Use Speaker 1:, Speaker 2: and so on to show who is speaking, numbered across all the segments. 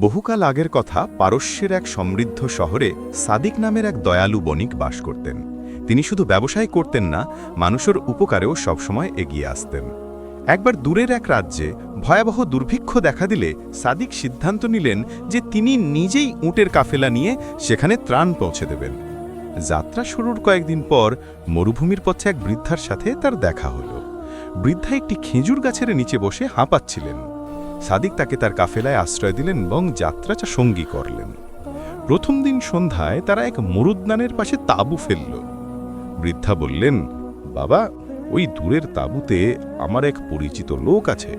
Speaker 1: বহুকাল আগের কথা পারস্যের এক সমৃদ্ধ শহরে সাদিক নামের এক দয়ালু বণিক বাস করতেন। তিনি শুধু ব্যবসায় করতেন না, মানুষের উপকারেও সবসময় এগিয়ে আসতেন। একবার দূরের এক রাজ্যে ভয়াবহ দুর্ভিক্ষ দেখা দিলে সাদিক সিদ্ধান্ত নিলেন যে তিনি নিজেই উটের কাফেলা নিয়ে সেখানে ত্রাণ পৌঁছে দেবেন। যাত্রা শুরুর কয়েকদিন পর মরুভূমির পথে এক বৃদ্ধার সাথে তার দেখা হলো। বৃদ্ধা একটি খেজুর গাছের নিচে বসে হাঁপাচ্ছিলেন। সাদিক তাকে তার কাফেলায় আশ্রয় দিলেন এবং যাত্রাটা সঙ্গী করলেন। প্রথম দিন সন্ধ্যায় তারা এক মরুদ্যানের পাশে তাঁবু ফেলল। বৃদ্ধা বললেন, বাবা, ওই দূরের তাঁবুতে আমার এক পরিচিত লোক আছে,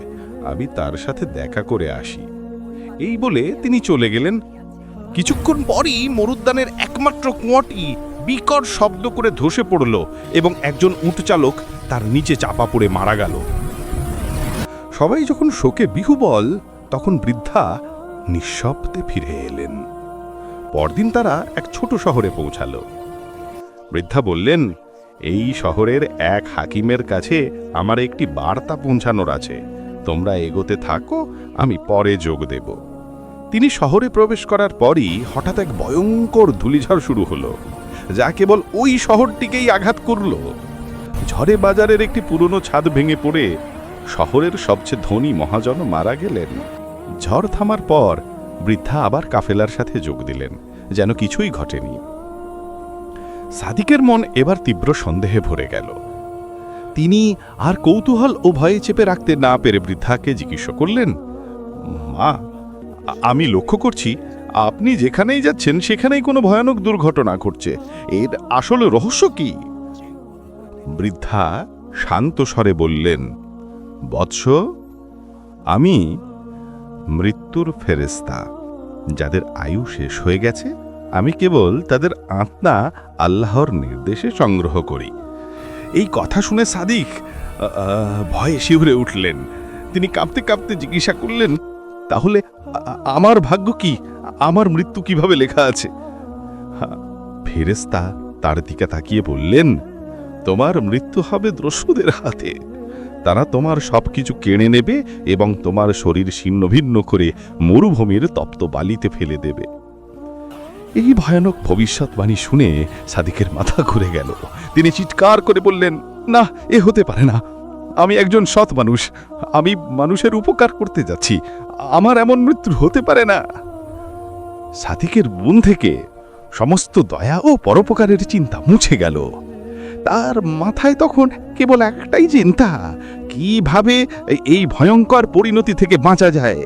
Speaker 1: আমি তার সাথে দেখা করে আসি। এই বলে তিনি চলে গেলেন। কিছুক্ষণ পরই মরুদ্যানের একমাত্র কুঁয়াটি বিকট শব্দ করে ধসে পড়ল এবং একজন উটচালক তার নিচে চাপা পড়ে মারা গেল। সবাই যখন শোকে বিহুবল, তখন বৃদ্ধা নিঃশব্দে ফিরে এলেন। পরদিন তারা এক ছোট শহরে পৌঁছালো। বৃদ্ধা বললেন, এই শহরের এক হাকিমের কাছে আমার একটি বার্তা পৌঁছানোর আছে। তোমরা এগোতে থাকো, আমি পরে যোগ দেব। তিনি শহরে প্রবেশ করার পরই হঠাৎ এক ভয়ঙ্কর ধুলিঝড় শুরু হলো, যা কেবল ওই শহরটিকেই আঘাত করল। ঝড়ে বাজারের একটি পুরনো ছাদ ভেঙে পড়ে শহরের সবচেয়ে ধনী মহাজন মারা গেলেন। ঝড় থামার পর বৃদ্ধা আবার কাফেলার সাথে যোগ দিলেন, যেন কিছুই ঘটেনি। সাদিকের মন এবার তীব্র সন্দেহে ভরে গেল। তিনি আর কৌতূহল ও ভয়ে চেপে রাখতে না পেরে বৃদ্ধাকে জিজ্ঞেস করলেন, মা, আমি লক্ষ্য করছি, আপনি যেখানেই যাচ্ছেন, সেখানেই কোনো ভয়ানক দুর্ঘটনা ঘটছে। এর আসল রহস্য কি? বৃদ্ধা শান্ত স্বরে বললেন বৎস আমি মৃত্যুর ফেরেস্তা যাদের আয়ু শেষ হয়ে গেছে আমি কেবল তাদের আত্মা আল্লাহর নির্দেশে সংগ্রহ করি। এই কথা শুনে সাদিক ভয়ে শিউরে উঠলেন। তিনি কাঁপতে কাঁপতে জিজ্ঞাসা করলেন তাহলে আমার ভাগ্য কি? আমার মৃত্যু কীভাবে লেখা আছে? হা, ফেরেশতা তার দিকে তাকিয়ে বললেন তোমার মৃত্যু হবে দ্রস্যুদের হাতে। তারা তোমার সবকিছু কেড়ে নেবে এবং তোমার শরীর ছিন্নভিন্ন করে মরুভূমির তপ্ত বালিতে ফেলে দেবে। এই ভয়ানক ভবিষ্যৎবাণী শুনে সাদিকের মাথা ঘুরে গেল। তিনি চিৎকার করে বললেন, না, এ হতে পারে না। আমি একজন সৎ মানুষ। আমি মানুষের উপকার করতে যাচ্ছি। আমার এমন মৃত্যু হতে পারে না। সাদিকের বোন থেকে সমস্ত দয়া ও পরোপকারের চিন্তা মুছে গেল। তার মাথায় তখন কেবল একটাই চিন্তা, কীভাবে এই ভয়ঙ্কর পরিণতি থেকে বাঁচা যায়।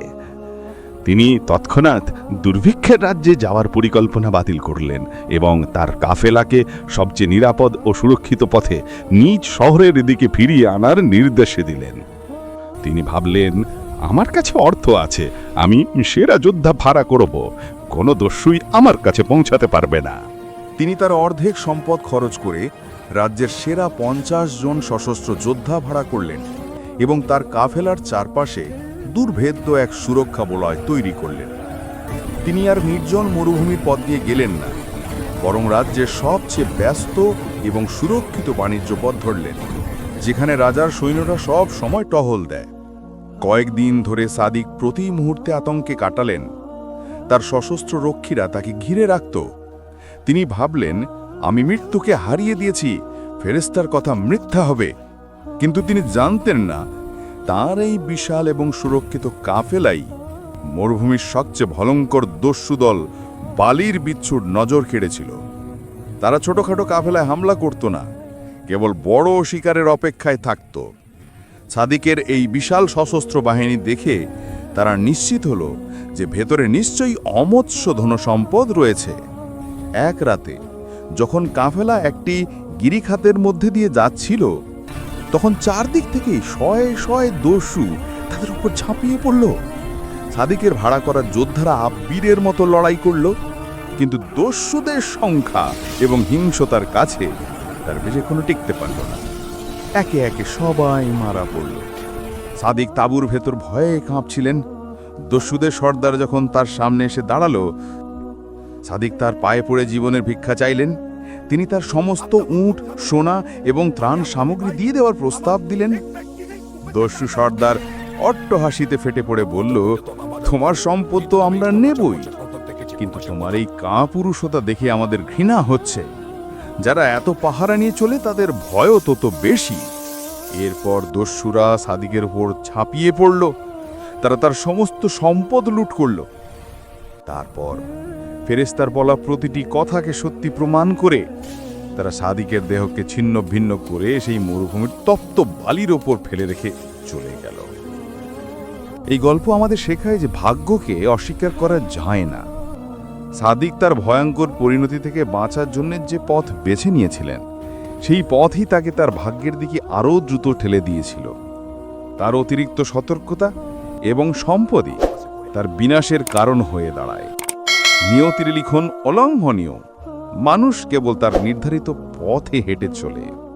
Speaker 1: তিনি তৎক্ষণাৎ দুর্ভিক্ষের রাজ্যে যাওয়ার পরিকল্পনা বাতিল করলেন এবং তার কাফেলাকে সবচেয়ে নিরাপদ ও সুরক্ষিত পথে নিজ শহরের দিকে ফিরিয়ে আনার নির্দেশে দিলেন। তিনি ভাবলেন, আমার কাছে অর্থ আছে, আমি সেরা যোদ্ধা ভাড়া করব, কোনো দস্যুই আমার কাছে পৌঁছাতে পারবে না।
Speaker 2: তিনি তার অর্ধেক সম্পদ খরচ করে রাজ্যের সেরা পঞ্চাশ জন সশস্ত্র যোদ্ধা ভাড়া করলেন এবং তার কাফেলার চারপাশে দুর্ভেদ্য এক সুরক্ষা বলয় তৈরি করলেন। তিনি আর নির্জন মরুভূমির পথ দিয়ে গেলেন না, বরং রাজ্যের সবচেয়ে ব্যস্ত এবং সুরক্ষিত বাণিজ্য পথ ধরলেন, যেখানে রাজার সৈন্যরা সব সময় টহল দেয়। কয়েকদিন ধরে সাদিক প্রতি মুহূর্তে আতঙ্কে কাটালেন, তার সশস্ত্র রক্ষীরা তাকে ঘিরে রাখত। তিনি ভাবলেন আমি মৃত্যুকে হারিয়ে দিয়েছি ফেরেস্তার কথা মিথ্যা হবে। কিন্তু তিনি জানতেন না, তার এই বিশাল এবং সুরক্ষিত কাফেলাই মরুভূমির সবচেয়ে ভয়ঙ্কর দস্যু দল বালির বিচ্ছুর নজর কেড়েছিল। তারা ছোটখাটো কাফেলায় হামলা করত না, কেবল বড় শিকারের অপেক্ষায় থাকত। সাদিকের এই বিশাল সশস্ত্র বাহিনী দেখে তারা নিশ্চিত হল যে ভেতরে নিশ্চয়ই অমৎস্য ধনসম্পদ রয়েছে। এক রাতে যখন কাফেলা একটি গিরিখাতের মধ্যে দিয়ে যাচ্ছিল, তখন চারদিক থেকেই শয়ে শয়ে দস্যু তাদের উপর ঝাঁপিয়ে পড়ল। সাদিকের ভাড়া করা যোদ্ধারা বীরের মতো লড়াই করল, কিন্তু দস্যুদের সংখ্যা এবং হিংসতার কাছে তার কোনো টিকতে পারল না। একে একে সবাই মারা পড়ল। সাদিক তাঁবুর ভেতর ভয়ে কাঁপছিলেন। দস্যুদের সর্দার যখন তার সামনে এসে দাঁড়াল সাদিক তার পায়ে পড়ে জীবনের ভিক্ষা চাইলেন। তিনি তার সমস্ত উট, সোনা এবং ত্রাণ সামগ্রী দিয়ে দেওয়ার প্রস্তাব দিলেন। দস্যু সর্দার অট্ট হাসিতে ফেটে পড়ে বলল, তোমার সম্পদ তো আমরা নেবই, কিন্তু তোমার এই কাপুরুষতা দেখে আমাদের ঘৃণা হচ্ছে। যারা এত পাহারা নিয়ে চলে, তাদের ভয়ও তত বেশি। এরপর দস্যুরা সাদিকের উপর ছাপিয়ে পড়ল। তারা তার সমস্ত সম্পদ লুট করল। তারপর ফেরেস্তার বলা প্রতিটি কথাকে সত্যি প্রমাণ করে তারা সাদিকের দেহকে ছিন্ন ভিন্ন করে সেই মরুভূমির তপ্ত বালির ওপর ফেলে রেখে চলে গেল। এই গল্প আমাদের শেখায় যে ভাগ্যকে অস্বীকার করা যায় না। সাদিক তার ভয়ঙ্কর পরিণতি থেকে বাঁচার জন্য যে পথ বেছে নিয়েছিলেন, সেই পথই তাকে তার ভাগ্যের দিকে আরও দ্রুত ঠেলে দিয়েছিল। তার অতিরিক্ত সতর্কতা এবং সম্পদই তার বিনাশের কারণ হয়ে দাঁড়ায়। নিয়তির লিখন অলঙ্ঘনীয়। মানুষ কেবল তার নির্ধারিত পথে হেঁটে চলে।